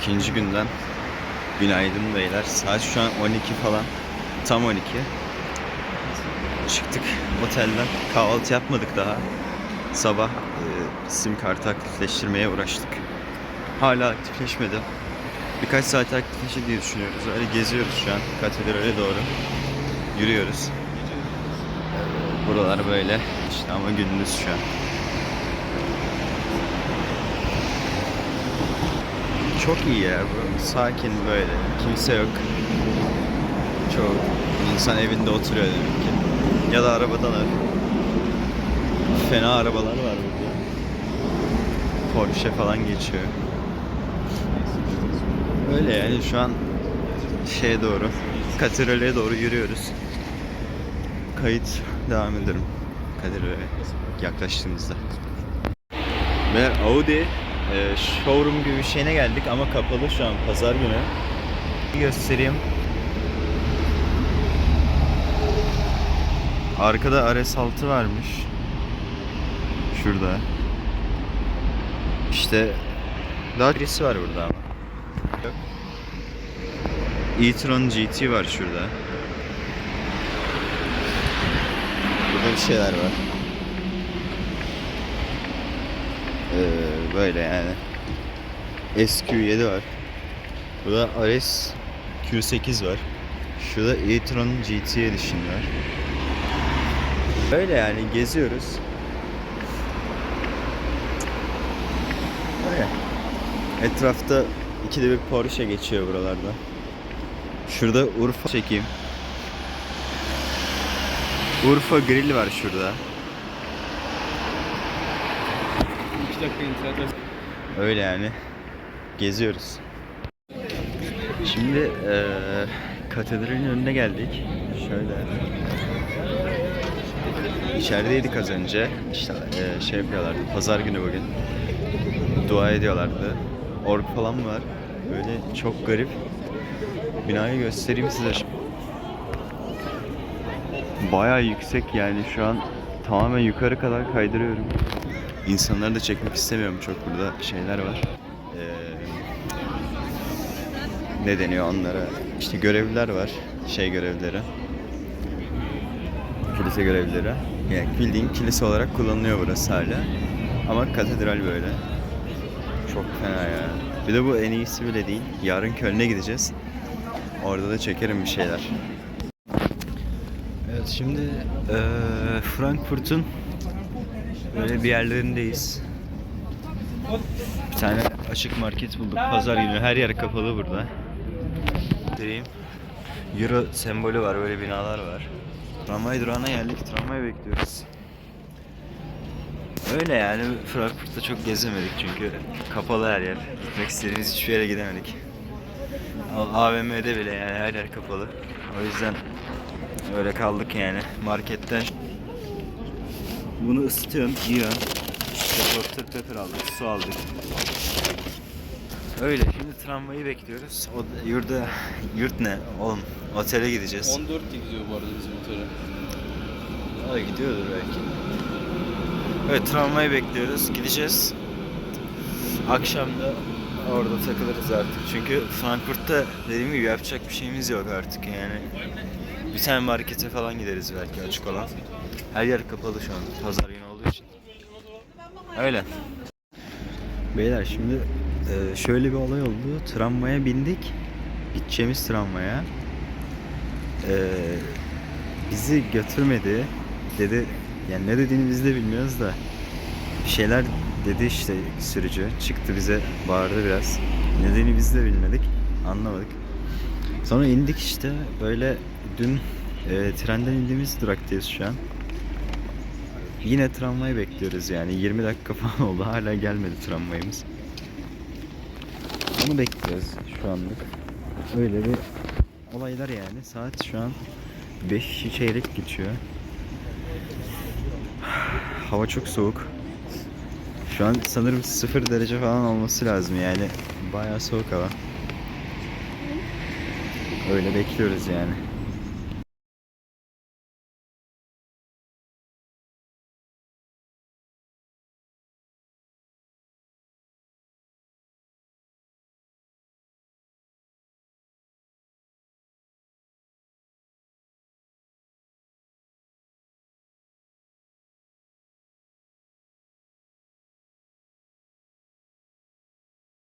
ikinci günden günaydın beyler. Saat şu an 12 falan. Tam 12. Çıktık otelden. Kahvaltı yapmadık daha. Sabah e, sim kartı aktifleştirmeye uğraştık. Hala aktifleşmedi. Birkaç saat aktifleşir diye düşünüyoruz. Öyle geziyoruz şu an. Katedrale doğru. Yürüyoruz. Buralar böyle. İşte ama gündüz şu an. Çok iyi ya. Sakin böyle. Kimse yok. Çok insan evinde oturuyor demek ki. Ya da arabadalar. Fena arabalar var burada. Porsche falan geçiyor. Öyle yani şu an şeye doğru, katedrale doğru yürüyoruz. Kayıt devam ederim. Katedrale yaklaştığımızda. Ve Audi e, showroom gibi bir şeyine geldik ama kapalı şu an pazar günü. Bir göstereyim. Arkada RS6 varmış. Şurada. İşte daha birisi var burada ama. E-tron GT var şurada. Burada bir şeyler var. Ee, böyle yani. SQ7 var. Burada RS Q8 var. Şurada e-tron GT Edition var. Öyle yani geziyoruz. Öyle. Etrafta ikide bir Porsche geçiyor buralarda. Şurada Urfa çekeyim. Urfa Grill var şurada. 2 dakika internet. Öyle yani. Geziyoruz. Şimdi eee katedralin önüne geldik. Şöyle. İçerideydik az önce. İşte eee, şey yapıyorlardı. Pazar günü bugün. Dua ediyorlardı. Org falan var. Böyle çok garip. Binayı göstereyim size. Bayağı yüksek yani şu an tamamen yukarı kadar kaydırıyorum. İnsanları da çekmek istemiyorum çok burada şeyler var. Ee, ne deniyor onlara? İşte görevliler var. Şey görevlileri. Kilise görevlileri. Yani bildiğin kilise olarak kullanılıyor burası hala. Ama katedral böyle. Çok fena ya. Bir de bu en iyisi bile değil. Yarın Köln'e gideceğiz. Orada da çekerim bir şeyler. Evet şimdi eee, Frankfurt'un böyle bir yerlerindeyiz. Bir tane açık market bulduk. Pazar günü her yer kapalı burada. Diyeyim. Euro sembolü var, böyle binalar var. Tramvay durağına geldik, tramvay bekliyoruz. Öyle yani Frankfurt'ta çok gezemedik çünkü kapalı her yer. Gitmek istediğimiz hiçbir yere gidemedik. AVM'de bile yani her yer kapalı. O yüzden öyle kaldık yani. Marketten bunu ısıtıyorsun, yiyorsun. İşte Dr. Pepper aldık, su aldık. Öyle. Şimdi tramvayı bekliyoruz. O da- yurda, yurt ne? Oğlum, otele gideceğiz. 14 de gidiyor bu arada bizim otele. O gidiyordur belki. Evet tramvayı bekliyoruz. Gideceğiz. Akşam da orada takılırız artık. Çünkü Frankfurt'ta dediğim gibi yapacak bir şeyimiz yok artık yani. Bir tane markete falan gideriz belki açık olan. Her yer kapalı şu an. Pazar günü olduğu için. Öyle. Beyler şimdi e, şöyle bir olay oldu. Tramvaya bindik. Gideceğimiz tramvaya. E, bizi götürmedi. Dedi yani ne dediğini biz de bilmiyoruz da bir şeyler dedi işte sürücü. Çıktı bize bağırdı biraz. Ne dediğini biz de bilmedik. Anlamadık. Sonra indik işte böyle dün e, trenden indiğimiz duraktayız şu an. Yine tramvayı bekliyoruz yani 20 dakika falan oldu hala gelmedi tramvayımız. Onu bekliyoruz şu anlık. Öyle bir olaylar yani. Saat şu an 5 çeyrek geçiyor. Hava çok soğuk. Şu an sanırım 0 derece falan olması lazım yani. Bayağı soğuk hava. Öyle bekliyoruz yani.